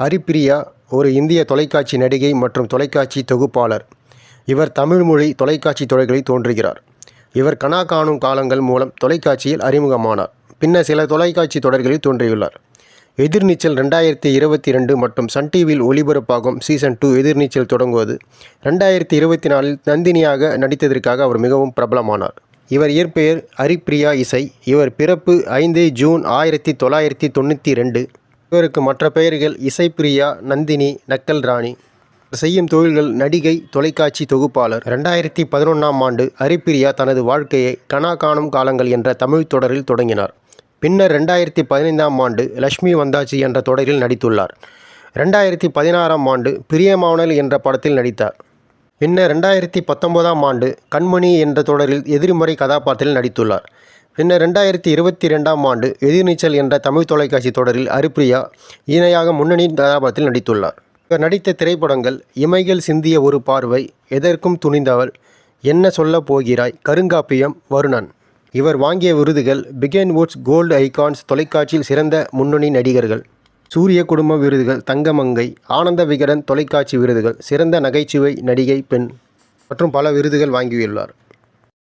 ஹரிப்பிரியா ஒரு இந்திய தொலைக்காட்சி நடிகை மற்றும் தொலைக்காட்சி தொகுப்பாளர். இவர் தமிழ் மொழி தொலைக்காட்சி தொடர்களில் தோன்றுகிறார். இவர் கனா காணும் காலங்கள் மூலம் தொலைக்காட்சியில் அறிமுகமானார். பின்னர் சில தொலைக்காட்சி தொடர்களில் தோன்றியுள்ளார். எதிர்நீச்சல் ரெண்டாயிரத்தி இருபத்தி ரெண்டு மற்றும் சன் டிவியில் ஒளிபரப்பாகும் சீசன் டூ எதிர்நீச்சல் தொடங்குவது ரெண்டாயிரத்தி இருபத்தி நாலில் நந்தினியாக நடித்ததற்காக அவர் மிகவும் பிரபலமானார். இவர் இயற்பெயர் ஹரிப்பிரியா இசை. இவர் பிறப்பு ஐந்து ஜூன் ஆயிரத்தி தொள்ளாயிரத்தி தொண்ணூற்றி ரெண்டு இவருக்கு மற்ற பெயர்கள் இசைப்பிரியா நந்தினி நக்கல் ராணி. செய்யும் தொழில்கள் நடிகை தொலைக்காட்சி தொகுப்பாளர். ரெண்டாயிரத்தி பதினொன்றாம் ஆண்டு ஹரிப்பிரியா தனது வாழ்க்கையை கனா காணும் காலங்கள் என்ற தமிழ் தொடரில் தொடங்கினார். பின்னர் ரெண்டாயிரத்தி பதினைந்தாம் ஆண்டு லக்ஷ்மி வந்தாச்சி என்ற தொடரில் நடித்துள்ளார். ரெண்டாயிரத்தி பதினாறாம் ஆண்டு பிரியமானல் என்ற படத்தில் நடித்தார். பின்னர் ரெண்டாயிரத்தி பத்தொன்பதாம் ஆண்டு கண்மணி என்ற தொடரில் எதிர்மறை கதாபாத்திரத்தில் நடித்துள்ளார். பின்னர் ரெண்டாயிரத்தி இருபத்தி ரெண்டாம் ஆண்டு எதிர்நீச்சல் என்ற தமிழ் தொலைக்காட்சி தொடரில் ஹரிப்பிரியா இணையாக முன்னணி கதாபாத்திரத்தில் நடித்துள்ளார். இவர் நடித்த திரைப்படங்கள் இமைகள் சிந்திய ஒரு பார்வை எதற்கும் துணிந்தவள் என்ன சொல்லப் போகிறாய் கருங்காப்பியம் வருணன். இவர் வாங்கிய விருதுகள் பிகேன் வுட்ஸ் கோல்டு ஐகான்ஸ் தொலைக்காட்சியில் சிறந்த முன்னணி நடிகர்கள். சூரிய குடும்ப விருதுகள் தங்கமங்கை ஆனந்த விகடன் தொலைக்காட்சி விருதுகள் சிறந்த நகைச்சுவை நடிகை பெண் மற்றும் பல விருதுகள் வாங்கியுள்ளார்.